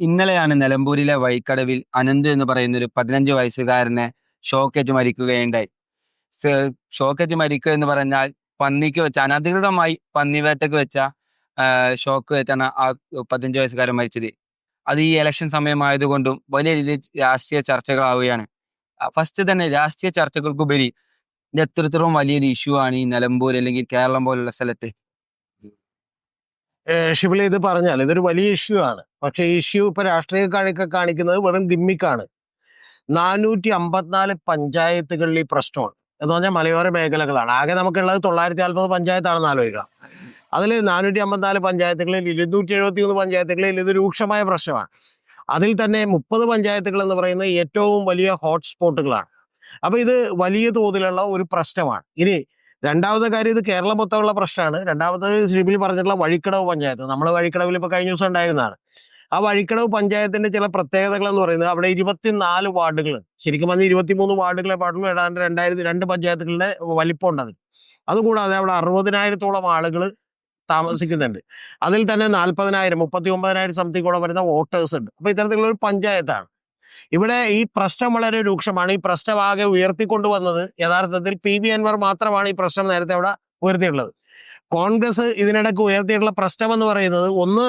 ഇന്നലെയാണ് നിലമ്പൂരിലെ വൈക്കടവിൽ അനന്ത് എന്ന് പറയുന്ന ഒരു പതിനഞ്ച് വയസ്സുകാരനെ ഷോക്കേറ്റ് മരിക്കുകയുണ്ടായി. ഷോക്കേറ്റ് മരിക്കുക എന്ന് പറഞ്ഞാൽ പന്നിക്ക് വെച്ച അനധികൃതമായി പന്നിവേട്ടക്ക് വെച്ച ഷോക്ക് വെച്ചാണ് ആ പതിനഞ്ച് വയസ്സുകാരൻ മരിച്ചത്. അത് ഈ ഇലക്ഷൻ സമയമായതുകൊണ്ടും വലിയ രീതിയിൽ രാഷ്ട്രീയ ചർച്ചകളാവുകയാണ്. ഫസ്റ്റ് തന്നെ രാഷ്ട്രീയ ചർച്ചകൾക്കുപരി ഇത് എത്രത്തോളം വലിയൊരു ഇഷ്യൂ ആണ് ഈ നിലമ്പൂർ അല്ലെങ്കിൽ കേരളം പോലുള്ള സ്ഥലത്ത്. ഷിബിലി ഇത് പറഞ്ഞാൽ ഇതൊരു വലിയ ഇഷ്യൂ ആണ്. പക്ഷേ ഈ ഇഷ്യൂ ഇപ്പോൾ രാഷ്ട്രീയക്കാരൊക്കെ കാണിക്കുന്നത് വെറും ഗിമ്മിക്കാണ്. നാനൂറ്റി അമ്പത്തിനാല് പഞ്ചായത്തുകളിൽ ഈ പ്രശ്നമാണ് എന്ന് പറഞ്ഞാൽ മലയോര മേഖലകളാണ്. ആകെ നമുക്കുള്ളത് തൊള്ളായിരത്തി നാൽപ്പത് പഞ്ചായത്താണെന്ന് ആലോചിക്കാം അതിൽ നാനൂറ്റി അമ്പത്തിനാല് പഞ്ചായത്തുകളിൽ ഇരുന്നൂറ്റി എഴുപത്തി മൂന്ന് പഞ്ചായത്തുകളിൽ ഇത് രൂക്ഷമായ പ്രശ്നമാണ്. അതിൽ തന്നെ മുപ്പത് പഞ്ചായത്തുകൾ എന്ന് പറയുന്നത് ഏറ്റവും വലിയ ഹോട്ട്സ്പോട്ടുകളാണ്. അപ്പോൾ ഇത് വലിയ തോതിലുള്ള ഒരു പ്രശ്നമാണ്. ഇനി രണ്ടാമത്തെ കാര്യം ഇത് കേരളം മൊത്തമുള്ള പ്രശ്നമാണ്. രണ്ടാമത്തെ ഷിബിൽ പറഞ്ഞിട്ടുള്ള വഴിക്കടവ് പഞ്ചായത്ത്. നമ്മൾ വഴിക്കടവിൽ ഇപ്പോൾ കഴിഞ്ഞ ദിവസം ഉണ്ടായിരുന്നതാണ്. ആ വഴിക്കടവ് പഞ്ചായത്തിന്റെ ചില പ്രത്യേകതകൾ എന്ന് പറയുന്നത് അവിടെ ഇരുപത്തിനാല് വാർഡുകൾ ശരിക്കും പറഞ്ഞാൽ ഇരുപത്തിമൂന്ന് വാർഡുകളെ പാടുള്ളൂ. ഏതാണ്ട് രണ്ടായിരത്തി രണ്ട് പഞ്ചായത്തുകളുടെ വലിപ്പം ഉണ്ട് അതിൽ. അതുകൂടാതെ അവിടെ അറുപതിനായിരത്തോളം ആളുകൾ താമസിക്കുന്നുണ്ട്. അതിൽ തന്നെ നാൽപ്പതിനായിരം മുപ്പത്തി ഒമ്പതിനായിരം സംതിങ്ങോളം വരുന്ന വോട്ടേഴ്സ് ഉണ്ട്. അപ്പോൾ ഇത്തരത്തിലുള്ള ഒരു പഞ്ചായത്താണ്. ഇവിടെ ഈ പ്രശ്നം വളരെ രൂക്ഷമാണ്. ഈ പ്രശ്നം ആകെ ഉയർത്തിക്കൊണ്ടുവന്നത് യഥാർത്ഥത്തിൽ പി വി അൻവർ മാത്രമാണ് ഈ പ്രശ്നം നേരത്തെ അവിടെ ഉയർത്തിയിട്ടുള്ളത്. കോൺഗ്രസ് ഇതിനിടയ്ക്ക് ഉയർത്തിയിട്ടുള്ള പ്രശ്നം എന്ന് പറയുന്നത് ഒന്ന്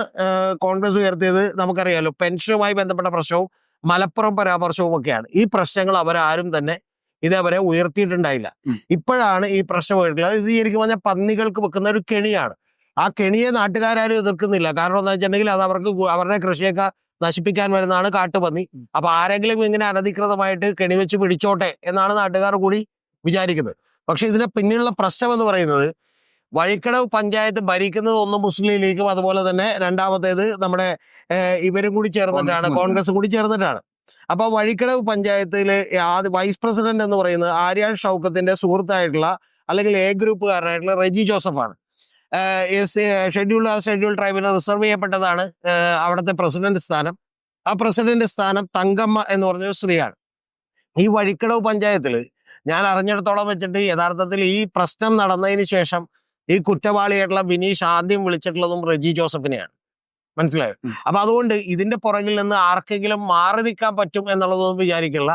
കോൺഗ്രസ് ഉയർത്തിയത് നമുക്കറിയാലോ പെൻഷനുമായി ബന്ധപ്പെട്ട പ്രശ്നവും മലപ്പുറം പരാമർശവും ഒക്കെയാണ് ഈ പ്രശ്നങ്ങൾ അവരാരും തന്നെ ഇതേവരെ ഉയർത്തിയിട്ടുണ്ടായില്ല. ഇപ്പോഴാണ് ഈ പ്രശ്നം ഉയർത്തിയത് ഇത് ശരിക്കും പറഞ്ഞാൽ പന്നികൾക്ക് വെക്കുന്ന ഒരു കെണിയാണ്. ആ കെണിയെ നാട്ടുകാരും എതിർക്കുന്നില്ല. കാരണം എന്താ വെച്ചിട്ടുണ്ടെങ്കിൽ അത് അവർക്ക് അവരുടെ കൃഷിയൊക്കെ നശിപ്പിക്കാൻ വരുന്നതാണ് കാട്ടുപന്നി. അപ്പൊ ആരെങ്കിലും ഇങ്ങനെ അനധികൃതമായിട്ട് കെണിവെച്ച് പിടിച്ചോട്ടെ എന്നാണ് നാട്ടുകാർ കൂടി വിചാരിക്കുന്നത്. പക്ഷെ ഇതിന്റെ പിന്നിലുള്ള പ്രശ്നം എന്ന് പറയുന്നത് വഴിക്കടവ് പഞ്ചായത്ത് ഭരിക്കുന്നത് ഒന്ന് മുസ്ലിം ലീഗും അതുപോലെ തന്നെ രണ്ടാമത്തേത് നമ്മുടെ ഇവരും കൂടി ചേർന്നിട്ടാണ് കോൺഗ്രസും കൂടി ചേർന്നിട്ടാണ്. അപ്പൊ വഴിക്കടവ് പഞ്ചായത്തിലെ ആദ്യ വൈസ് പ്രസിഡന്റ് എന്ന് പറയുന്നത് ആര്യാൻ ഷൗക്കത്തിന്റെ സുഹൃത്തായിട്ടുള്ള അല്ലെങ്കിൽ എ ഗ്രൂപ്പുകാരനായിട്ടുള്ള റെജി ജോസഫാണ്. ഷെഡ്യൂൾ ഷെഡ്യൂൾ ട്രൈബിന് റിസർവ് ചെയ്യപ്പെട്ടതാണ്. അവിടുത്തെ പ്രസിഡന്റ് സ്ഥാനം. ആ പ്രസിഡന്റ് സ്ഥാനം തങ്കമ്മ എന്ന് പറഞ്ഞ സ്ത്രീയാണ്. ഈ വഴിക്കടവ് പഞ്ചായത്തിൽ ഞാൻ അറിഞ്ഞിടത്തോളം വെച്ചിട്ട് യഥാർത്ഥത്തിൽ ഈ പ്രശ്നം നടന്നതിന് ശേഷം ഈ കുറ്റവാളിയായിട്ടുള്ള വിനീഷ് ആദ്യം വിളിച്ചിട്ടുള്ളതും റെജി ജോസഫിനെയാണ്. മനസ്സിലായോ. അപ്പൊ അതുകൊണ്ട് ഇതിന്റെ പുറകിൽ നിന്ന് ആർക്കെങ്കിലും മാറി നിൽക്കാൻ പറ്റും എന്നുള്ളതൊന്നും വിചാരിക്കില്ല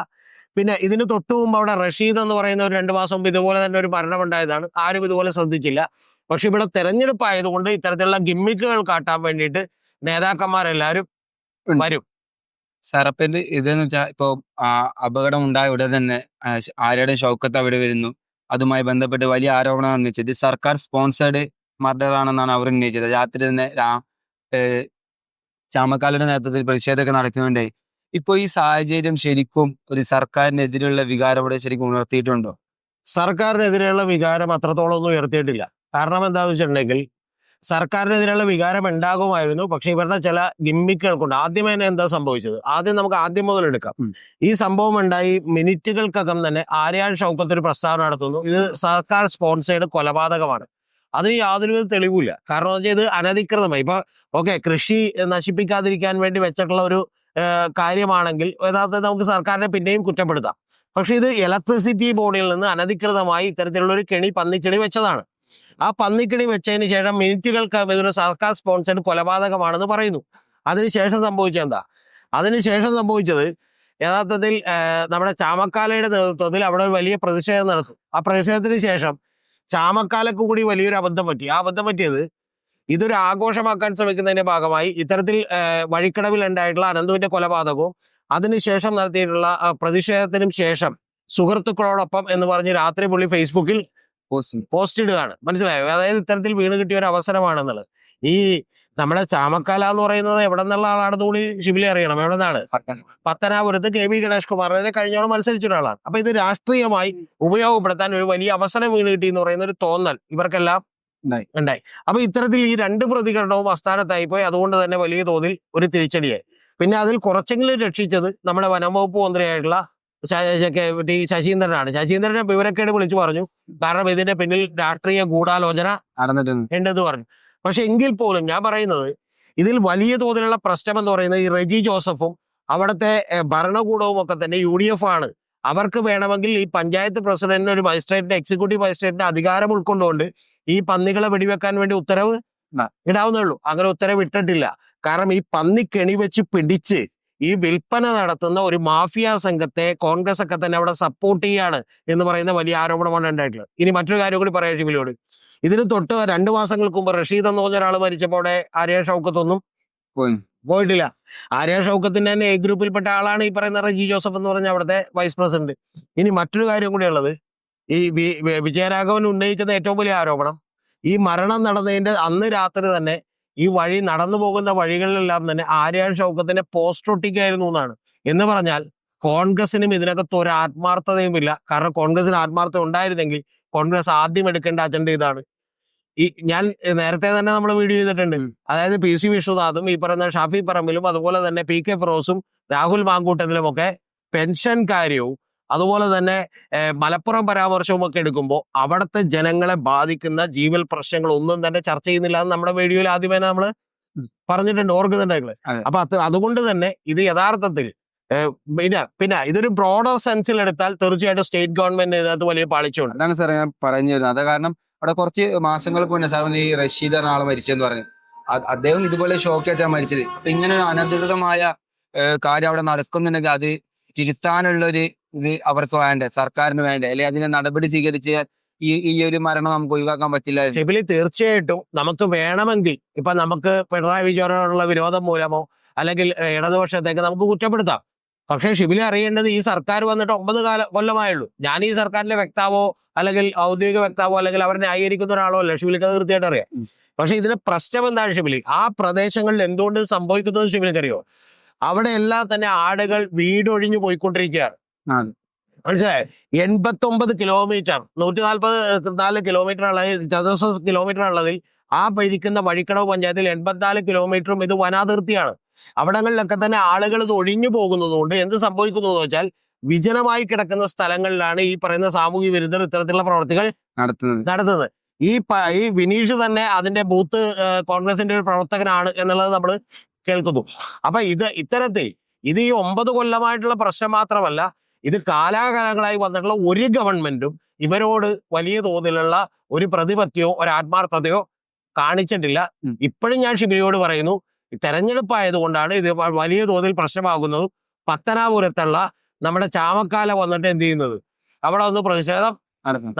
പിന്നെ ഇതിന് തൊട്ടു മുമ്പ് അവിടെ റഷീദ് എന്ന് പറയുന്ന ഒരു രണ്ട് മാസം മുമ്പ് ഇതുപോലെ തന്നെ ഒരു മരണമുണ്ടായതാണ്. ആരും ഇതുപോലെ ശ്രദ്ധിച്ചില്ല. പക്ഷെ ഇവിടെ തെരഞ്ഞെടുപ്പ് ആയതുകൊണ്ട് ഇത്തരത്തിലുള്ള ഗിമ്മിക്കുകൾ കാട്ടാൻ വേണ്ടിയിട്ട് നേതാക്കന്മാരെല്ലാവരും ഉണ്ട്. വരും. ഇത് ഇതെന്ന് വെച്ചാൽ ഇപ്പൊ അപകടം ഉണ്ടായ ഉടനെ തന്നെ ആരുടെ ഷൗക്കത്ത് അവിടെ വരുന്നു. അതുമായി ബന്ധപ്പെട്ട് വലിയ ആരോപണമാണ് ഉന്നയിച്ചത് സർക്കാർ സ്പോൺസേഡ് മർഡർ ആണെന്നാണ് അവർ ഉന്നയിച്ചത്. രാത്രി തന്നെ ചാമക്കാലയുടെ നേതൃത്വത്തിൽ പ്രതിഷേധമൊക്കെ നടക്കുന്നുണ്ടായി ഇപ്പൊ ഈ സാഹചര്യം ശരിക്കും ഒരു സർക്കാരിനെതിരെയുള്ള വികാരം അവിടെ ശരിക്കും ഉണർത്തിയിട്ടുണ്ടോ? സർക്കാരിനെതിരെയുള്ള വികാരം അത്രത്തോളം ഒന്നും ഉയർത്തിയിട്ടില്ല. കാരണം എന്താണെന്ന് വെച്ചിട്ടുണ്ടെങ്കിൽ സർക്കാരിനെതിരെയുള്ള വികാരം ഉണ്ടാകുമായിരുന്നു പക്ഷെ ഇവരുടെ ചില ഗിമ്മിക്കുകൾ കൊണ്ട് ആദ്യമേ തന്നെ എന്താ സംഭവിച്ചത്? ആദ്യം നമുക്ക് ആദ്യം മുതൽ എടുക്കാം. ഈ സംഭവം ഉണ്ടായി മിനിറ്റുകൾക്കകം തന്നെ ആര്യാൻ ഷൗക്കത്ത് ഒരു പ്രസ്താവന നടത്തുന്നു. ഇത് സർക്കാർ സ്പോൺസേഡ് കൊലപാതകമാണ്. അതിന് യാതൊരുവിധ തെളിവില്ല കാരണം എന്ന് വെച്ചാൽ ഇത് അനധികൃതമായി. ഇപ്പൊ ഓക്കെ കൃഷി നശിപ്പിക്കാതിരിക്കാൻ വേണ്ടി വെച്ചിട്ടുള്ള ഒരു കാര്യമാണെങ്കിൽ യഥാർത്ഥത്തിൽ നമുക്ക് സർക്കാരിനെ പിന്നെയും കുറ്റപ്പെടുത്താം. പക്ഷെ ഇത് ഇലക്ട്രിസിറ്റി ബോർഡിൽ നിന്ന് അനധികൃതമായി ഇത്തരത്തിലുള്ള ഒരു കെണി പന്നിക്കിണി വെച്ചതാണ്. ആ പന്നിക്കിണി വെച്ചതിന് ശേഷം മിനിറ്റുകൾക്ക് ഇതൊരു സർക്കാർ സ്പോൺസർഡ് കൊലപാതകമാണെന്ന് പറയുന്നു. അതിനുശേഷം സംഭവിച്ചത് എന്താ? അതിനുശേഷം സംഭവിച്ചത് യഥാർത്ഥത്തിൽ നമ്മുടെ ചാമക്കാലയുടെ നേതൃത്വത്തിൽ അവിടെ ഒരു വലിയ പ്രതിഷേധം നടത്തും ആ പ്രതിഷേധത്തിന് ശേഷം ചാമക്കാലക്ക് കൂടി വലിയൊരു അബദ്ധം പറ്റി. ആ അബദ്ധം പറ്റിയത് ഇതൊരു ആഘോഷമാക്കാൻ ശ്രമിക്കുന്നതിന്റെ ഭാഗമായി ഇത്തരത്തിൽ വഴിക്കടവിൽ ഉണ്ടായിട്ടുള്ള അനന്തുവിന്റെ കൊലപാതകവും അതിനുശേഷം നടത്തിയിട്ടുള്ള പ്രതിഷേധത്തിനും ശേഷം സുഹൃത്തുക്കളോടൊപ്പം എന്ന് പറഞ്ഞ് രാത്രി പുള്ളി ഫേസ്ബുക്കിൽ പോസ്റ്റ് പോസ്റ്റ് ഇടുകയാണ് മനസ്സിലായോ? അതായത് ഇത്തരത്തിൽ വീണ് കിട്ടിയ ഒരു അവസരമാണെന്നുള്ളത്. ഈ നമ്മുടെ ചാമക്കാല എന്ന് പറയുന്നത് എവിടെ നിന്നുള്ള ആളാണെന്ന് കൂടി ഷിബിലി അറിയണം. എവിടെ നിന്നാണ്? പത്തനാപുരത്ത് കെ വി ഗണേഷ് കുമാറിനെ കഴിഞ്ഞോളം മത്സരിച്ച ഒരാളാണ്. അപ്പൊ ഇത് രാഷ്ട്രീയമായി ഉപയോഗപ്പെടുത്താൻ ഒരു വലിയ അവസരം വീണ് കിട്ടി എന്ന് പറയുന്ന ഒരു തോന്നൽ. ഇവർക്കെല്ലാം ഉണ്ടായി. ഉണ്ടായി. അപ്പൊ ഇത്തരത്തിൽ ഈ രണ്ട് പ്രതികരണവും അസ്ഥാനത്തായി പോയി. അതുകൊണ്ട് തന്നെ വലിയ തോതിൽ ഒരു തിരിച്ചടിയായി. പിന്നെ അതിൽ കുറച്ചെങ്കിലും രക്ഷിച്ചത് നമ്മുടെ വനംവകുപ്പ് മന്ത്രിയായിട്ടുള്ള ടി ശശീന്ദ്രനാണ്. ശശീന്ദ്രനെ വിവരക്കേട് വിളിച്ചു പറഞ്ഞു. കാരണം ഇതിന്റെ പിന്നിൽ രാഷ്ട്രീയ ഗൂഢാലോചന നടന്നിട്ടുണ്ട്. ഉണ്ടെന്ന് പറഞ്ഞു. പക്ഷെ എങ്കിൽ പോലും ഞാൻ പറയുന്നത് ഇതിൽ വലിയ തോതിലുള്ള പ്രശ്നം എന്ന് പറയുന്നത് ഈ റെജി ജോസഫും അവിടുത്തെ ഭരണകൂടവും ഒക്കെ തന്നെ യു ഡി എഫ് ആണ്. അവർക്ക് വേണമെങ്കിൽ ഈ പഞ്ചായത്ത് പ്രസിഡന്റിന് ഒരു മജിസ്ട്രേറ്റിന്റെ എക്സിക്യൂട്ടീവ് മജിസ്ട്രേറ്റിന്റെ അധികാരം ഉൾക്കൊണ്ടുകൊണ്ട് ഈ പന്നികളെ വെടിവെക്കാൻ വേണ്ടി ഉത്തരവ്. ഇടാവുന്നേ ഉള്ളൂ അങ്ങനെ ഉത്തരവ് ഇട്ടിട്ടില്ല. കാരണം ഈ പന്നി കെണി വെച്ച് പിടിച്ച് ഈ വിൽപ്പന നടത്തുന്ന ഒരു മാഫിയ സംഘത്തെ കോൺഗ്രസ് ഒക്കെ തന്നെ അവിടെ സപ്പോർട്ട് ചെയ്യാണ് എന്ന് പറയുന്ന വലിയ ആരോപണമാണ് ഉണ്ടായിട്ടുള്ളത്. ഇനി മറ്റൊരു കാര്യം കൂടി പറയാം ഷിബിലോട് ഇതിന് തൊട്ട് രണ്ടു മാസങ്ങൾക്ക് മുമ്പ് റഷീദ് എന്ന് പറഞ്ഞ ഒരാൾ മരിച്ചപ്പോൾ ആര്യ ഷൗക്കത്തൊന്നും പോയി. പോയിട്ടില്ല. ആര്യ ഷൗക്കത്തിന്റെ തന്നെ എ ഗ്രൂപ്പിൽപ്പെട്ട ആളാണ് ഈ പറയുന്ന റജി ജോസഫ് എന്ന് പറഞ്ഞ അവിടുത്തെ വൈസ് പ്രസിഡന്റ് ഇനി മറ്റൊരു കാര്യം കൂടി ഉള്ളത്. ഈ വിജയരാഘവൻ ഉന്നയിക്കുന്ന ഏറ്റവും വലിയ ആരോപണം ഈ മരണം നടന്നതിന്റെ അന്ന് രാത്രി തന്നെ ഈ വഴി നടന്നു പോകുന്ന വഴികളിലെല്ലാം തന്നെ ആര്യാൻ ഷൗക്കത്തിന്റെ പോസ്റ്റ് ഒട്ടിക്കായിരുന്നു എന്നാണ്. എന്ന് പറഞ്ഞാൽ കോൺഗ്രസിനും ഇതിനകത്ത് ഒരു ആത്മാർത്ഥതയും ഇല്ല. കാരണം കോൺഗ്രസിന് ആത്മാർത്ഥത ഉണ്ടായിരുന്നെങ്കിൽ കോൺഗ്രസ് ആദ്യം എടുക്കേണ്ട അജണ്ട ഇതാണ്. ഈ ഞാൻ നേരത്തെ തന്നെ നമ്മൾ വീഡിയോ ചെയ്തിട്ടുണ്ട്. അതായത് പി സി വിശ്വനാഥും ഈ പറയുന്ന ഷാഫി പറമ്പിലും അതുപോലെ തന്നെ പി കെ ഫിറോസും രാഹുൽ മാങ്കൂട്ടത്തിലും ഒക്കെ പെൻഷൻ കാര്യവും അതുപോലെ തന്നെ മലപ്പുറം പരാമർശവും ഒക്കെ എടുക്കുമ്പോൾ അവിടുത്തെ ജനങ്ങളെ ബാധിക്കുന്ന ജീവൽ പ്രശ്നങ്ങൾ ഒന്നും തന്നെ ചർച്ച ചെയ്യുന്നില്ല എന്ന് നമ്മുടെ വീഡിയോയിൽ ആദ്യമേ നമ്മൾ പറഞ്ഞിട്ടുണ്ട് ഓർക്കുന്നുണ്ടെങ്കിൽ. അപ്പൊ അത് അതുകൊണ്ട് തന്നെ ഇത് യഥാർത്ഥത്തിൽ പിന്നെ പിന്നെ ഇതൊരു ബ്രോഡർ സെൻസിൽ എടുത്താൽ തീർച്ചയായിട്ടും സ്റ്റേറ്റ് ഗവൺമെന്റ് ഇതിനകത്ത് വലിയ പാളിച്ചുണ്ട് അതാണ് സാറേ ഞാൻ പറഞ്ഞു വരുന്നത് അത് കാരണം അവിടെ കുറച്ച് മാസങ്ങൾക്ക് മുന്നേ സാർ ഈ റഷീദ് എന്ന ആളെ മരിച്ചെന്ന് പറഞ്ഞു. അദ്ദേഹം ഇതുപോലെ ഷോക്കേറ്റാണ് മരിച്ചത്. അപ്പൊ ഇങ്ങനെ ഒരു അനധികൃതമായ കാര്യം അവിടെ നടക്കുന്നുണ്ടെങ്കിൽ അത് തിരുത്താനുള്ള ഒരു ഇത് അവർക്ക് വേണ്ടേ സർക്കാരിന് വേണ്ടേ? അല്ലെങ്കിൽ അതിന് നടപടി സ്വീകരിച്ച് ഈ ഈ ഒരു മരണം നമുക്ക് ഒഴിവാക്കാൻ പറ്റില്ല സിബിലി തീർച്ചയായിട്ടും നമുക്ക് വേണമെങ്കിൽ ഇപ്പൊ നമുക്ക് പിണറായി വിജയനോടുള്ള വിരോധം മൂലമോ അല്ലെങ്കിൽ ഇടതുപക്ഷത്തേക്ക് നമുക്ക് കുറ്റപ്പെടുത്താം. പക്ഷേ ഷിബിലി അറിയേണ്ടത് ഈ സർക്കാർ വന്നിട്ട് ഒമ്പത് കാല കൊല്ലമായുള്ളൂ. ഞാൻ ഈ സർക്കാരിന്റെ വ്യക്താവോ അല്ലെങ്കിൽ ഔദ്യോഗിക വ്യക്താവോ അല്ലെങ്കിൽ അവരെ ന്യായീകരിക്കുന്ന ഒരാളോ അല്ല. ഷിബിലിക്ക് അത് തീർച്ചയായിട്ടും അറിയാം. പക്ഷെ ഇതിന്റെ പ്രശ്നം എന്താണ് ഷിബിലി? ആ പ്രദേശങ്ങളിൽ എന്തുകൊണ്ട് സംഭവിക്കുന്നതെന്ന് സംഭവിക്കുന്നത് ഷിബിലിക്ക് അറിയോ? അവിടെ എല്ലാം തന്നെ ആടുകൾ വീടൊഴിഞ്ഞു പോയിക്കൊണ്ടിരിക്കുകയാണ്. മനസ്സിലായി? എൺപത്തി ഒമ്പത് കിലോമീറ്റർ നൂറ്റി നാൽപ്പത് നാല് കിലോമീറ്റർ ഉള്ള ചതുരശ്ര കിലോമീറ്റർ ഉള്ളതിൽ ആ ഭരിക്കുന്ന വഴിക്കടവ് പഞ്ചായത്തിൽ എൺപത്തിനാല് കിലോമീറ്ററും ഇത് വനാതിർത്തിയാണ്. അവിടങ്ങളിലൊക്കെ തന്നെ ആളുകൾ ഇത് ഒഴിഞ്ഞു പോകുന്നതുകൊണ്ട് എന്ത് സംഭവിക്കുന്നു എന്ന് വെച്ചാൽ വിജനമായി കിടക്കുന്ന സ്ഥലങ്ങളിലാണ് ഈ പറയുന്ന സാമൂഹിക വിരുദ്ധർ ഇത്തരത്തിലുള്ള പ്രവർത്തികൾ നടത്തുന്നത്. നടത്തുന്നത്. ഈ ഈ വിനീഷ് തന്നെ അതിന്റെ ബൂത്ത് കോൺഗ്രസിന്റെ ഒരു പ്രവർത്തകനാണ് എന്നുള്ളത് നമ്മൾ കേൾക്കുന്നു. അപ്പൊ ഇത് ഇത്തരത്തിൽ ഇത് ഈ ഒമ്പത് കൊല്ലമായിട്ടുള്ള പ്രശ്നം മാത്രമല്ല ഇത് കാലാകാലങ്ങളായി വന്നിട്ടുള്ള ഒരു ഗവൺമെന്റും ഇവരോട് വലിയ തോതിലുള്ള ഒരു പ്രതിപത്തിയോ ഒരു ആത്മാർത്ഥതയോ കാണിച്ചിട്ടില്ല. ഇപ്പോഴും ഞാൻ ഷിബിനിയോട് പറയുന്നു തെരഞ്ഞെടുപ്പായതുകൊണ്ടാണ് ഇത് വലിയ തോതിൽ പ്രശ്നമാകുന്നതും. പത്തനാപുരത്തുള്ള നമ്മുടെ ചാമക്കാല വന്നിട്ട് എന്ത് ചെയ്യുന്നത്? അവിടെ ഒന്ന് പ്രതിഷേധം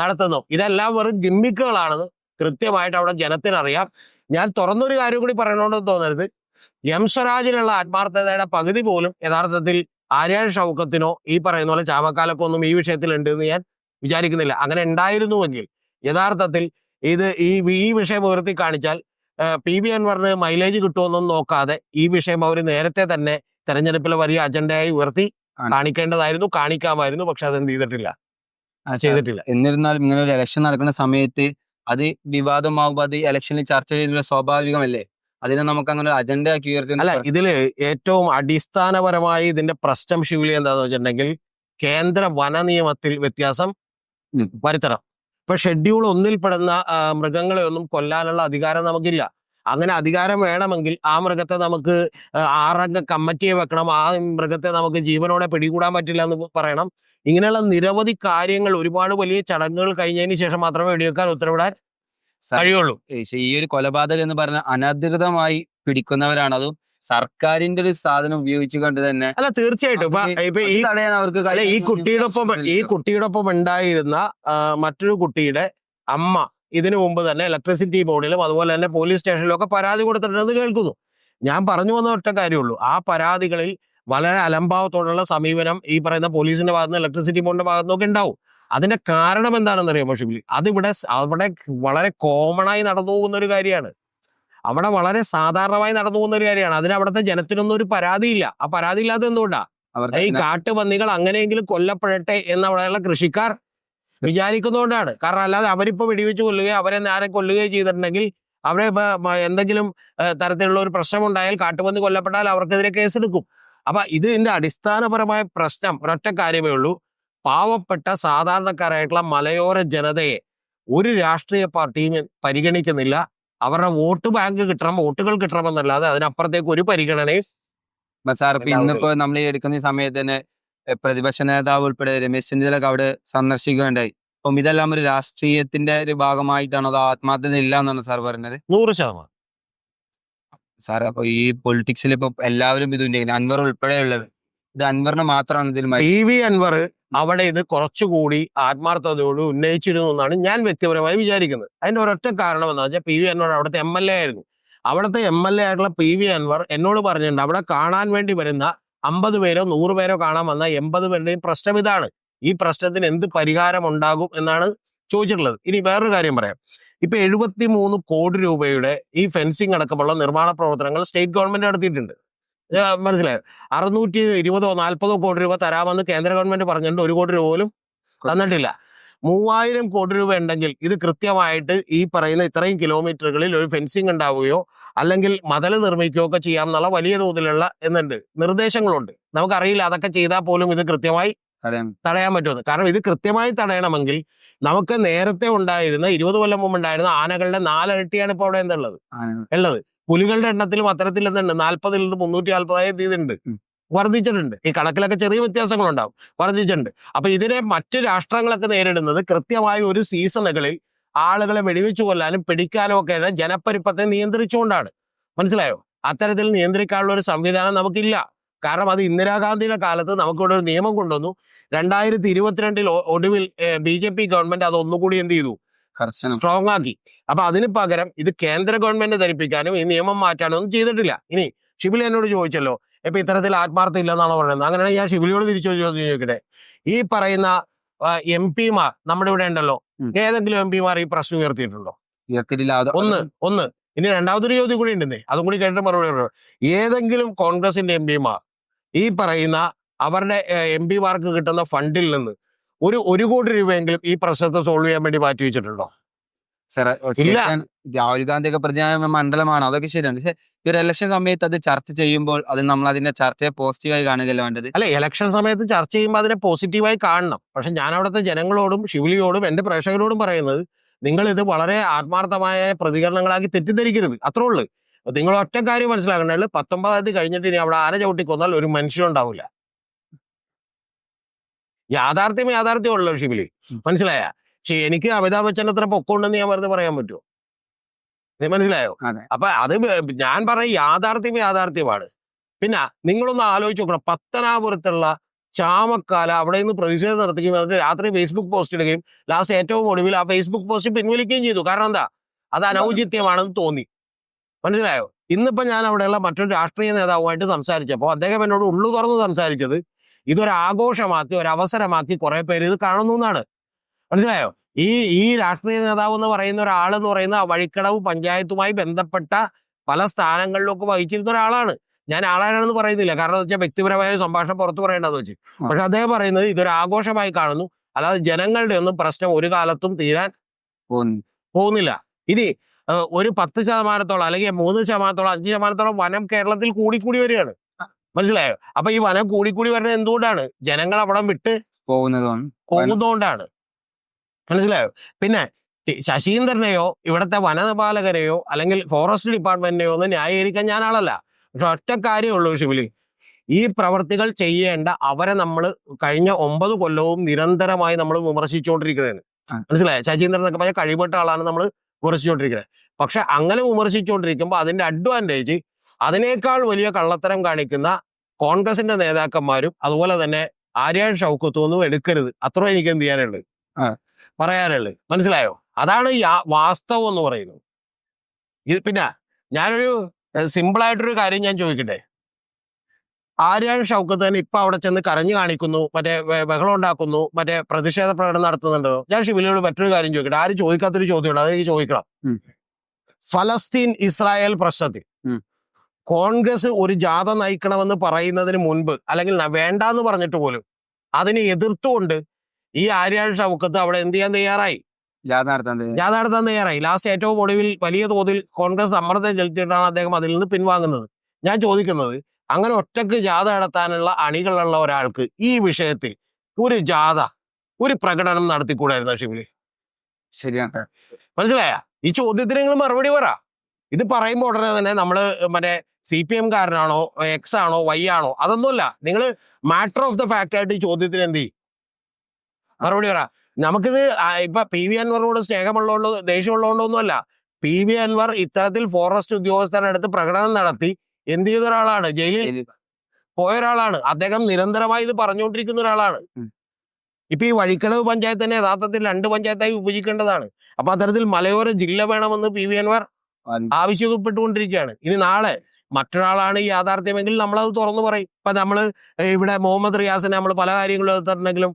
നടത്തുന്നു. ഇതെല്ലാം വെറും ഗിമ്മിക്കുകളാണെന്ന് കൃത്യമായിട്ട് അവിടെ ജനത്തിനറിയാം. ഞാൻ തുറന്നൊരു കാര്യം കൂടി പറയണമെന്ന് തോന്നരുത്. എം സ്വരാജിലുള്ള ആത്മാർത്ഥതയുടെ പകുതി പോലും യഥാർത്ഥത്തിൽ ആര്യാൻ ഷൗക്കത്തിനോ ഈ പറയുന്ന പോലെ ചാമക്കാലക്കോ ഒന്നും ഈ വിഷയത്തിൽ ഉണ്ട് എന്ന് ഞാൻ വിചാരിക്കുന്നില്ല. അങ്ങനെ ഉണ്ടായിരുന്നുവെങ്കിൽ യഥാർത്ഥത്തിൽ ഇത് ഈ ഈ വിഷയം ഉയർത്തി കാണിച്ചാൽ പി ബി അൻവറിന് മൈലേജ് കിട്ടുമെന്നൊന്നും നോക്കാതെ ഈ വിഷയം അവർ നേരത്തെ തന്നെ തെരഞ്ഞെടുപ്പിലെ വലിയ അജണ്ടയായി ഉയർത്തി കാണിക്കേണ്ടതായിരുന്നു കാണിക്കാമായിരുന്നു. പക്ഷെ അതെന്ത് ചെയ്തിട്ടില്ല. ചെയ്തിട്ടില്ല. എന്നിരുന്നാലും ഇങ്ങനെ ഒരു ഇലക്ഷൻ നടക്കുന്ന സമയത്ത് അത് വിവാദമാകുമ്പോൾ അത് ഇലക്ഷനിൽ ചർച്ച ചെയ്യുന്ന സ്വാഭാവികമല്ലേ? അതിനെ നമുക്ക് അങ്ങനെ ഒരു അജണ്ട ആക്കി ഉയർത്തി അല്ല ഇതിൽ ഏറ്റവും അടിസ്ഥാനപരമായി ഇതിന്റെ പ്രശ്നം ശിവലി എന്താന്ന് വെച്ചിട്ടുണ്ടെങ്കിൽ കേന്ദ്ര വന നിയമത്തിൽ വ്യത്യാസം. വരുത്തണം. ഇപ്പൊ ഷെഡ്യൂൾ ഒന്നിൽപ്പെടുന്ന മൃഗങ്ങളെ ഒന്നും കൊല്ലാനുള്ള അധികാരം നമുക്കില്ല. അങ്ങനെ അധികാരം വേണമെങ്കിൽ ആ മൃഗത്തെ നമുക്ക് ആറംഗ കമ്മിറ്റിയെ വെക്കണം. ആ മൃഗത്തെ നമുക്ക് ജീവനോടെ പിടികൂടാൻ പറ്റില്ല എന്ന് പറയണം. ഇങ്ങനെയുള്ള നിരവധി കാര്യങ്ങൾ ഒരുപാട് വലിയ ചടങ്ങുകൾ കഴിഞ്ഞതിന് ശേഷം മാത്രമേ വെടിവെക്കാൻ ഉത്തരവിടാൻ കഴിയുള്ളൂ. ഈ ഒരു കൊലപാതകം എന്ന് പറഞ്ഞ അനധികൃതമായി പിടിക്കുന്നവരാണ്. അതും സർക്കാരിന്റെ ഒരു സാധനം ഉപയോഗിച്ചുകൊണ്ട് തന്നെ അല്ല തീർച്ചയായിട്ടും. അവർക്ക് അല്ല ഈ. കുട്ടിയോടൊപ്പം ഈ കുട്ടിയോടൊപ്പം ഉണ്ടായിരുന്ന മറ്റൊരു കുട്ടിയുടെ അമ്മ ഇതിനു മുമ്പ് തന്നെ ഇലക്ട്രിസിറ്റി ബോർഡിലും അതുപോലെ തന്നെ പോലീസ് സ്റ്റേഷനിലും ഒക്കെ പരാതി കൊടുത്തിട്ടുണ്ടെന്ന് കേൾക്കുന്നു. ഞാൻ പറഞ്ഞു വന്ന ഒറ്റ കാര്യമുള്ളൂ. ആ പരാതികളിൽ വളരെ അലംഭാവത്തോടുള്ള സമീപനം ഈ പറയുന്ന പോലീസിന്റെ ഭാഗത്തുനിന്ന് ഇലക്ട്രിസിറ്റി ബോർഡിന്റെ ഭാഗത്തുനിന്നൊക്കെ ഉണ്ടാവും. അതിന്റെ കാരണം എന്താണെന്ന് അറിയാമോ ഷിബിലി അതിവിടെ അവിടെ വളരെ കോമൺ ആയി നടന്നു പോകുന്ന ഒരു കാര്യമാണ്. അവിടെ വളരെ സാധാരണമായി നടന്നു പോകുന്ന ഒരു കാര്യമാണ്. അതിന് അവിടുത്തെ ജനത്തിനൊന്നും ഒരു പരാതിയില്ല ആ പരാതി ഇല്ലാതെ എന്തുകൊണ്ടാ? ഈ കാട്ടുപന്നികൾ അങ്ങനെയെങ്കിലും കൊല്ലപ്പെടട്ടെ എന്ന് അവിടെയുള്ള കൃഷിക്കാർ വിചാരിക്കുന്നതുകൊണ്ടാണ്. കാരണം അല്ലാതെ അവരിപ്പോ വെടിവെച്ച് കൊല്ലുകയോ അവരെ നേരെ കൊല്ലുകയോ ചെയ്തിട്ടുണ്ടെങ്കിൽ അവരെ എന്തെങ്കിലും തരത്തിലുള്ള ഒരു പ്രശ്നം പ്രശ്നമുണ്ടായാൽ കാട്ടുപന്നി കൊല്ലപ്പെട്ടാൽ അവർക്കെതിരെ കേസെടുക്കും. അപ്പൊ ഇതിന്റെ അടിസ്ഥാനപരമായ പ്രശ്നം ഒരൊറ്റ കാര്യമേ ഉള്ളൂ. പാവപ്പെട്ട സാധാരണക്കാരായിട്ടുള്ള മലയോര ജനതയെ ഒരു രാഷ്ട്രീയ പാർട്ടിയും പരിഗണിക്കുന്നില്ല. അവരുടെ വോട്ട് ബാങ്ക് കിട്ടണം വോട്ടുകൾ കിട്ടണമെന്നല്ലാതെ അതിനപ്പുറത്തേക്ക് ഒരു പരിഗണനയും സാർ ഇപ്പൊ ഇന്നിപ്പോ നമ്മൾ ഈ എടുക്കുന്ന സമയത്ത് തന്നെ പ്രതിപക്ഷ നേതാവ് ഉൾപ്പെടെ രമേശ് ചെന്നിത്തലൊക്കെ അവിടെ സന്ദർശിക്കുകയുണ്ടായി. അപ്പം ഇതെല്ലാം ഒരു രാഷ്ട്രീയത്തിന്റെ ഒരു ഭാഗമായിട്ടാണോ അതോ ആത്മാർത്ഥത ഇല്ല എന്നാണ് സാർ പറഞ്ഞത് നൂറ് ശതമാനം. സാർ അപ്പൊ ഈ പൊളിറ്റിക്സിൽ ഇപ്പൊ എല്ലാവരും ഇത് അൻവർ ഉൾപ്പെടെയുള്ളത്. ഇത് അൻവറിന് മാത്രമാണ് ഇതിൽ ടി വി അൻവർ അവിടെ ഇത് കുറച്ചുകൂടി ആത്മാർത്ഥതയോട് ഉന്നയിച്ചിരുന്നു എന്നാണ് ഞാൻ വ്യക്തിപരമായി വിചാരിക്കുന്നത്. അതിന്റെ ഒരൊറ്റ കാരണം എന്ന് വെച്ചാൽ പി വി അൻവർ അവിടുത്തെ എം എൽ എ ആയിരുന്നു. അവിടുത്തെ എം എൽ എ ആയിട്ടുള്ള പി വി അൻവർ എന്നോട് പറഞ്ഞിട്ടുണ്ട് അവിടെ കാണാൻ വേണ്ടി വരുന്ന അമ്പത് പേരോ നൂറ് പേരോ കാണാൻ വന്ന എൺപത് പേരുടെയും പ്രശ്നം ഇതാണ്. ഈ പ്രശ്നത്തിന് എന്ത് പരിഹാരം ഉണ്ടാകും എന്നാണ് ചോദിച്ചിട്ടുള്ളത്. ഇനി വേറൊരു കാര്യം പറയാം. ഇപ്പൊ എഴുപത്തി മൂന്ന് കോടി രൂപയുടെ ഈ ഫെൻസിങ് അടക്കമുള്ള നിർമ്മാണ പ്രവർത്തനങ്ങൾ സ്റ്റേറ്റ് ഗവൺമെന്റ് നടത്തിയിട്ടുണ്ട്. മനസ്സിലായോ. അറുന്നൂറ്റി ഇരുപതോ നാൽപ്പതോ കോടി രൂപ തരാമെന്ന് കേന്ദ്ര ഗവൺമെന്റ് പറഞ്ഞിട്ടുണ്ട്. ഒരു കോടി രൂപ പോലും തന്നിട്ടില്ല. മൂവായിരം കോടി രൂപ ഉണ്ടെങ്കിൽ ഇത് കൃത്യമായിട്ട് ഈ പറയുന്ന ഇത്രയും കിലോമീറ്ററുകളിൽ ഒരു ഫെൻസിങ് ഉണ്ടാവുകയോ അല്ലെങ്കിൽ മതൽ നിർമ്മിക്കുകയോ ഒക്കെ ചെയ്യാം എന്നുള്ള വലിയ തോതിലുള്ള എന്നുണ്ട് നിർദ്ദേശങ്ങളുണ്ട്. നമുക്കറിയില്ല. അതൊക്കെ ചെയ്താൽ പോലും ഇത് കൃത്യമായി തടയാൻ. പറ്റുമെന്ന്. കാരണം ഇത് കൃത്യമായി തടയണമെങ്കിൽ നമുക്ക് നേരത്തെ ഉണ്ടായിരുന്ന ഇരുപത് കൊല്ലം മുമ്പ് ഉണ്ടായിരുന്ന ആനകളുടെ നാലരട്ടിയാണ് ഇപ്പോൾ അവിടെ എന്തുള്ളത്? ഉള്ളത്. പുലികളുടെ എണ്ണത്തിലും അത്തരത്തിൽ എന്തുണ്ട് നാൽപ്പതിൽ നിന്ന് മുന്നൂറ്റി നാൽപ്പതായി എത്തിയതുണ്ട് വർദ്ധിച്ചിട്ടുണ്ട്. ഈ കണക്കിലൊക്കെ ചെറിയ വ്യത്യാസങ്ങളുണ്ടാവും. വർദ്ധിച്ചിട്ടുണ്ട്. അപ്പൊ ഇതിനെ മറ്റു രാഷ്ട്രങ്ങളൊക്കെ നേരിടുന്നത് കൃത്യമായ ഒരു സീസണുകളിൽ ആളുകളെ വെടിവെച്ചു കൊല്ലാനും പിടിക്കാനും ഒക്കെ ജനപ്പെരുപ്പത്തെ നിയന്ത്രിച്ചുകൊണ്ടാണ്. മനസ്സിലായോ? അത്തരത്തിൽ നിയന്ത്രിക്കാനുള്ള ഒരു സംവിധാനം നമുക്കില്ല. കാരണം അത് ഇന്ദിരാഗാന്ധിയുടെ കാലത്ത് നമുക്കിവിടെ ഒരു നിയമം കൊണ്ടുവന്നു. രണ്ടായിരത്തി ഇരുപത്തിരണ്ടിൽ ഒടുവിൽ ബി ജെ പി ഗവൺമെന്റ് അത് ഒന്നുകൂടി എന്ത് ചെയ്തു? സ്ട്രോങ് ആക്കി. അപ്പൊ അതിന് പകരം ഇത് കേന്ദ്ര ഗവൺമെന്റ് ധരിപ്പിക്കാനും ഈ നിയമം മാറ്റാനും ഒന്നും ചെയ്തിട്ടില്ല. ഇനി ഷിബിൽ എന്നോട് ചോദിച്ചല്ലോ ഇപ്പൊ ഇത്തരത്തിൽ ആത്മാർത്ഥ ഇല്ലെന്നാണോ പറയുന്നത്? അങ്ങനെയാണ് ഞാൻ ഷിബിലിയോട് തിരിച്ചു ചോദിക്കട്ടെ. ഈ പറയുന്ന എം പിമാർ നമ്മുടെ ഇവിടെ ഉണ്ടല്ലോ. ഏതെങ്കിലും എം പിമാർ ഈ പ്രശ്നം ഉയർത്തിയിട്ടുണ്ടോ? ഉയർത്തിയില്ല ഒന്ന് ഒന്ന്. ഇനി രണ്ടാമതൊരു ചോദ്യം കൂടി ഉണ്ടെന്നേ. അതും കൂടി കേട്ടിട്ട് മറുപടി. ഏതെങ്കിലും കോൺഗ്രസിന്റെ എം പിമാർ ഈ പറയുന്ന അവരുടെ എം പിമാർക്ക് കിട്ടുന്ന ഫണ്ടിൽ നിന്ന് ഒരു ഒരു കോടി രൂപയെങ്കിലും ഈ പ്രശ്നത്തെ സോൾവ് ചെയ്യാൻ വേണ്ടി മാറ്റി വെച്ചിട്ടുണ്ടോ. രാഹുൽ ഗാന്ധി ഒക്കെ പ്രതിനിധി മണ്ഡലമാണ്? അതൊക്കെ ശരിയാണ്. പക്ഷെ ഈ ഒരു ഇലക്ഷൻ സമയത്ത് അത് ചർച്ച ചെയ്യുമ്പോൾ അത് നമ്മൾ അതിന്റെ ചർച്ചയെ പോസിറ്റീവായി കാണുകയല്ല വേണ്ടത്? അല്ല ഇലക്ഷൻ സമയത്ത് ചർച്ച ചെയ്യുമ്പോൾ അതിനെ പോസിറ്റീവായി കാണണം. പക്ഷെ ഞാൻ അവിടുത്തെ ജനങ്ങളോടും ശിവലിയോടും എന്റെ പ്രേക്ഷകരോടും പറയുന്നത് നിങ്ങൾ ഇത് വളരെ ആത്മാർത്ഥമായ പ്രതികരണങ്ങളാക്കി തെറ്റിദ്ധരിക്കരുത്. അത്രേ ഉള്ളൂ. നിങ്ങൾ ഒറ്റ കാര്യം മനസ്സിലാക്കേണ്ടത് പത്തൊമ്പതാം തീയതി കഴിഞ്ഞിട്ട് ഇനി അവിടെ ആന ചവിട്ടി കൊന്നാൽ ഒരു മനുഷ്യൻ ഉണ്ടാവില്ല. യാഥാർത്ഥ്യം യാഥാർത്ഥ്യമുള്ളൂ ഷിബിലി. മനസ്സിലായ? പക്ഷെ എനിക്ക് അമിതാഭ് ബച്ചൻ അത്ര പൊക്കമുണ്ടെന്ന് ഞാൻ വെറുതെ പറയാൻ പറ്റുമോ? മനസ്സിലായോ. അപ്പൊ അത് ഞാൻ പറയും യാഥാർത്ഥ്യം യാഥാർത്ഥ്യമാണ്. പിന്നെ നിങ്ങളൊന്ന് ആലോചിച്ച് നോക്കണം. പത്തനാപുരത്തുള്ള ചാമക്കാല അവിടെ നിന്ന് പ്രതിഷേധം നടത്തുകയും അത് രാത്രി ഫേസ്ബുക്ക് പോസ്റ്റ് ഇടുകയും ലാസ്റ്റ് ഏറ്റവും ഒടുവിൽ ആ ഫേസ്ബുക്ക് പോസ്റ്റ് പിൻവലിക്കുകയും ചെയ്തു. കാരണം എന്താ? അത് അനൗചിത്യമാണെന്ന് തോന്നി. മനസ്സിലായോ? ഇന്നിപ്പോ ഞാൻ അവിടെയുള്ള മറ്റൊരു രാഷ്ട്രീയ നേതാവുമായിട്ട് സംസാരിച്ചപ്പോൾ അദ്ദേഹം എന്നോട് ഉള്ളു തുറന്ന് സംസാരിച്ചത് ഇതൊരു ആഘോഷമാക്കി ഒരു അവസരമാക്കി കുറെ പേര് ഇത് കാണുന്നു എന്നാണ്. മനസ്സിലായോ? ഈ ഈ രാഷ്ട്രീയ നേതാവ് എന്ന് പറയുന്ന ഒരാൾ എന്ന് പറയുന്ന വഴിക്കടവ് പഞ്ചായത്തുമായി ബന്ധപ്പെട്ട പല സ്ഥാനങ്ങളിലൊക്കെ വഹിച്ചിരുന്ന ഒരാളാണ്. ഞാൻ ആളാണെന്ന് പറയുന്നില്ല. കാരണം എന്ന് വെച്ചാൽ വ്യക്തിപരമായ സംഭാഷണം പുറത്തു പറയേണ്ടതെന്ന് വെച്ച്. പക്ഷെ അദ്ദേഹം പറയുന്നത് ഇതൊരു ആഘോഷമായി കാണുന്നു. അല്ലാതെ ജനങ്ങളുടെ ഒന്നും പ്രശ്നം ഒരു കാലത്തും തീരാൻ പോകുന്നില്ല. ഇനി ഒരു പത്ത് ശതമാനത്തോളം അല്ലെങ്കിൽ മൂന്ന് ശതമാനത്തോളം അഞ്ച് ശതമാനത്തോളം വനം കേരളത്തിൽ കൂടിക്കൂടി വരികയാണ്. മനസ്സിലായോ? അപ്പൊ ഈ വനം കൂടി വരുന്നത് എന്തുകൊണ്ടാണ്? ജനങ്ങൾ അവിടെ വിട്ട് പോകുന്നതും പോകുന്നതുകൊണ്ടാണ്. മനസ്സിലായോ? പിന്നെ ശശീന്ദ്രനെയോ ഇവിടുത്തെ വനപാലകരെയോ അല്ലെങ്കിൽ ഫോറസ്റ്റ് ഡിപ്പാർട്ട്മെന്റിനെയോ ഒന്നും ന്യായീകരിക്കാൻ ഞാൻ ആളല്ല പക്ഷെ ഒറ്റ കാര്യമേ ഉള്ളൂ ഷിബിലി ഈ പ്രവർത്തികൾ ചെയ്യേണ്ട അവരെ നമ്മൾ കഴിഞ്ഞ ഒമ്പത് കൊല്ലവും നിരന്തരമായി നമ്മൾ വിമർശിച്ചുകൊണ്ടിരിക്കുകയാണ് മനസ്സിലായോ? ശശീന്ദ്രൻ എന്നൊക്കെ പറഞ്ഞാൽ കഴിവട്ട ആളാണ് നമ്മൾ വിമർശിച്ചുകൊണ്ടിരിക്കുന്നത് പക്ഷെ അങ്ങനെ വിമർശിച്ചുകൊണ്ടിരിക്കുമ്പോൾ അതിന്റെ അഡ്വാന്റേജ് അതിനേക്കാൾ വലിയ കള്ളത്തരം കാണിക്കുന്ന കോൺഗ്രസിന്റെ നേതാക്കന്മാരും അതുപോലെ തന്നെ ആര്യാൻ ഷൗക്കത്തൊന്നും എടുക്കരുത്. അത്ര എനിക്ക് എന്ത് ചെയ്യാനുള്ളത്. പറയാനുള്ളത് മനസ്സിലായോ? അതാണ് ഈ വാസ്തവം എന്ന് പറയുന്നത്. ഇത് പിന്നെ ഞാനൊരു സിമ്പിളായിട്ടൊരു കാര്യം ഞാൻ ചോദിക്കട്ടെ? ആര്യാൻ ഷൗക്കത്ത് തന്നെ ഇപ്പൊ അവിടെ ചെന്ന് കരഞ്ഞു കാണിക്കുന്നു മറ്റേ ബഹളം ഉണ്ടാക്കുന്നു മറ്റേ പ്രതിഷേധ പ്രകടനം നടത്തുന്നുണ്ടോ ഞാൻ ഷിബിലിയോട് മറ്റൊരു കാര്യം ചോദിക്കട്ടെ? ആരും ചോദിക്കാത്തൊരു ചോദ്യമുണ്ട് അതെനിക്ക് ചോദിക്കണം. ഫലസ്തീൻ ഇസ്രായേൽ പ്രശ്നത്തിൽ. കോൺഗ്രസ് ഒരു ജാഥ നയിക്കണമെന്ന് പറയുന്നതിന് മുൻപ് അല്ലെങ്കിൽ വേണ്ട വേണ്ടാന്ന് പറഞ്ഞിട്ട് പോലും അതിനെ എതിർത്തുകൊണ്ട് ഈ ആര്യാഴ്ച ഷൗക്കത്ത് അവിടെ എന്ത് ചെയ്യാൻ തയ്യാറായി? ജാഥ നടത്താൻ തയ്യാറായി. ലാസ്റ്റ് ഏറ്റവും ഒടുവിൽ വലിയ തോതിൽ കോൺഗ്രസ് സമ്മർദ്ദം ചെലുത്തിയിട്ടാണ് അദ്ദേഹം അതിൽ നിന്ന് പിൻവാങ്ങുന്നത്. ഞാൻ ചോദിക്കുന്നത് അങ്ങനെ ഒറ്റയ്ക്ക് ജാഥ നടത്താനുള്ള അണികളുള്ള ഒരാൾക്ക് ഈ വിഷയത്തിൽ ഒരു ജാഥ ഒരു പ്രകടനം നടത്തിക്കൂടായിരുന്നു ഷിബിലി ശരിയാണ്. മനസ്സിലായ? ഈ ചോദ്യത്തിന് നിങ്ങൾ മറുപടി പറ. ഇത് പറയുമ്പോൾ ഉടനെ തന്നെ നമ്മൾ മറ്റേ സി പി എം കാരനാണോ എക്സ് ആണോ വൈ ആണോ അതൊന്നുമല്ല. നിങ്ങൾ മാറ്റർ ഓഫ് ദ ഫാക്ട് ആയിട്ട് ഈ ചോദ്യത്തിന് എന്ത് ചെയ്യും? മറുപടി പറ. നമുക്കിത് ഇപ്പൊ പി വി അൻവറിനോട് സ്നേഹമുള്ളതുകൊണ്ടോ ദേഷ്യമുള്ളതുകൊണ്ടോ ഒന്നുമല്ല പി വി അൻവർ ഇത്തരത്തിൽ ഫോറസ്റ്റ് ഉദ്യോഗസ്ഥരുടെ അടുത്ത് പ്രകടനം നടത്തി എന്ത് ചെയ്ത ഒരാളാണ്? ജയിലിൽ പോയ ഒരാളാണ്. അദ്ദേഹം നിരന്തരമായി ഇത് പറഞ്ഞുകൊണ്ടിരിക്കുന്ന ഒരാളാണ്. ഇപ്പൊ ഈ വഴിക്കടവ് പഞ്ചായത്ത് തന്നെ യഥാർത്ഥത്തിൽ രണ്ട് പഞ്ചായത്തായി വിഭജിക്കേണ്ടതാണ്. അപ്പൊ അത്തരത്തിൽ മലയോര ജില്ല വേണമെന്ന് പി വി അൻവർ ആവശ്യപ്പെട്ടുകൊണ്ടിരിക്കുകയാണ്. ഇനി നാളെ മറ്റൊരാളാണ് ഈ യാഥാർത്ഥ്യമെങ്കിൽ നമ്മളത് തുറന്നു പറയും. ഇപ്പൊ നമ്മൾ ഇവിടെ മുഹമ്മദ് റിയാസിനെ നമ്മൾ പല കാര്യങ്ങളും എടുത്തിട്ടുണ്ടെങ്കിലും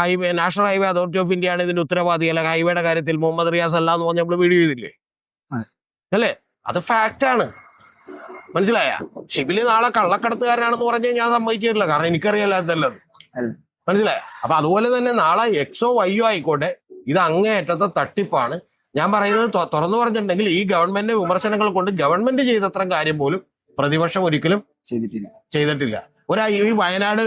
highway national highway authority of ഇന്ത്യയാണ് ആണ് ഇതിന്റെ ഉത്തരവാദി അല്ല? ഹൈവേയുടെ കാര്യത്തിൽ മുഹമ്മദ് റിയാസ് അല്ല എന്ന് പറഞ്ഞ് നമ്മൾ വീഡിയോ ചെയ്തില്ലേ? അല്ലേ? അത് ഫാക്റ്റാണ് മനസ്സിലായ? ഷിബിലി നാളെ കള്ളക്കടത്തുകാരനാണെന്ന് പറഞ്ഞാൽ ഞാൻ സമ്മതിച്ചിട്ടില്ല. കാരണം എനിക്കറിയാത്തല്ലോ അല്ല. മനസ്സിലായ? അപ്പൊ അതുപോലെ തന്നെ നാളെ എക്സോ വൈയോ ആയിക്കോട്ടെ ഇത് അങ്ങേയറ്റത്തെ തട്ടിപ്പാണ്. ഞാൻ പറയുന്നത് തുറന്നു പറഞ്ഞിട്ടുണ്ടെങ്കിൽ ഈ ഗവൺമെന്റിന്റെ വിമർശനങ്ങൾ കൊണ്ട് ഗവൺമെന്റ് ചെയ്തത്ര കാര്യം പോലും പ്രതിപക്ഷം ഒരിക്കലും ചെയ്തിട്ടില്ല. ചെയ്തിട്ടില്ല. ഒരു ഈ വയനാട്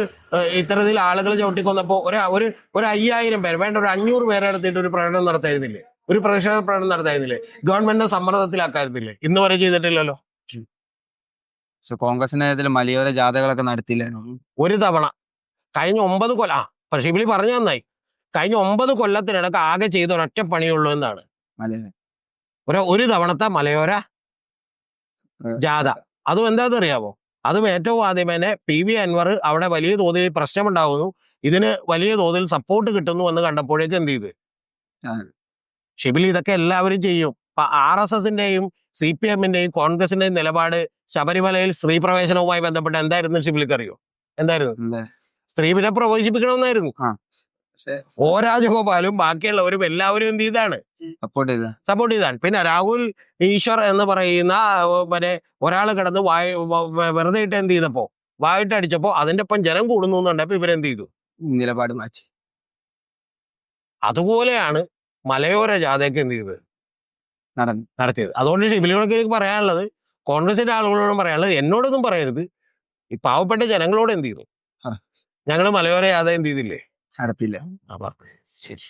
ഇത്തരത്തിൽ ആളുകൾ ചവിട്ടിക്കൊന്നപ്പോ ഒരു ഒരു ഒരു അയ്യായിരം പേര് വേണ്ട ഒരു അഞ്ഞൂറ് പേരെ എടുത്തിട്ട് ഒരു പ്രകടനം നടത്തായിരുന്നില്ലേ? ഒരു പ്രതിഷേധ പ്രകടനം നടത്തായിരുന്നില്ലേ? ഗവൺമെന്റിനെ സമ്മർദ്ദത്തിലാക്കായിരുന്നില്ലേ? ഇന്ന് വരെ ചെയ്തിട്ടില്ലല്ലോ? പക്ഷെ കോൺഗ്രസിനെതിരെ മലയോര ജാഥകളൊക്കെ നടത്തില്ല ഒരു തവണ. കഴിഞ്ഞ ഒമ്പത് കൊല്ല ആ പക്ഷേ ഇവിളി പറഞ്ഞു നന്നായി. കഴിഞ്ഞ ഒമ്പത് കൊല്ലത്തിനിടക്ക് ആകെ ചെയ്ത ഒരൊറ്റ പണിയുള്ളൂ എന്നാണ് ഒരു ഒരു തവണത്തെ മലയോര ജാഥ. അതും എന്താണെന്ന് അറിയാമോ അതും ഏറ്റവും ആദ്യം തന്നെ പി വി അൻവർ അവിടെ വലിയ തോതിൽ പ്രശ്നമുണ്ടാകുന്നു ഇതിന് വലിയ തോതിൽ സപ്പോർട്ട് കിട്ടുന്നു എന്ന് കണ്ടപ്പോഴേക്ക് എന്ത് ചെയ്ത്? ഷിബിൽ ഇതൊക്കെ എല്ലാവരും ചെയ്യും. ആർ എസ് എസിന്റെയും സി പി എമ്മിന്റെയും കോൺഗ്രസിന്റെയും നിലപാട് ശബരിമലയിൽ സ്ത്രീ പ്രവേശനവുമായി ബന്ധപ്പെട്ട് എന്തായിരുന്നു ഷിബിലിക്ക് അറിയോ എന്തായിരുന്നു സ്ത്രീ സ്ത്രീവിനെ പ്രവേശിപ്പിക്കണമെന്നായിരുന്നു. ഓ രാജഗോപാലും ബാക്കിയുള്ളവരും എല്ലാവരും എന്ത് ചെയ്താണ്? സപ്പോർട്ട് ചെയ്ത. സപ്പോർട്ട് ചെയ്താണ്. പിന്നെ രാഹുൽ ഈശ്വർ എന്ന് പറയുന്ന മറ്റേ ഒരാൾ കിടന്ന് വായ വെറുതെ ഇട്ട് എന്ത് ചെയ്തപ്പോ വായിട്ട് അടിച്ചപ്പോ അതിന്റെ ഒപ്പം ജനം കൂടുന്നു എന്നുണ്ടപ്പോ ഇവരെന്ത് ചെയ്തു? നിലപാട് മാറ്റി. അതുപോലെയാണ് മലയോര ജാഥയ്ക്ക് എന്ത് ചെയ്തത്? നടത്തിയത്. അതുകൊണ്ട് ഷിബിലിനോടൊക്കെ എനിക്ക് പറയാനുള്ളത് കോൺഗ്രസിന്റെ ആളുകളോടും പറയാനുള്ളത് എന്നോടൊന്നും പറയരുത്. ഈ പാവപ്പെട്ട ജനങ്ങളോട് എന്ത് ചെയ്തു? ഞങ്ങൾ ഞങ്ങൾ മലയോര ജാഥ എന്ത് ചെയ്തില്ലേ? നടത്തില്ല പറഞ്ഞു ശരി.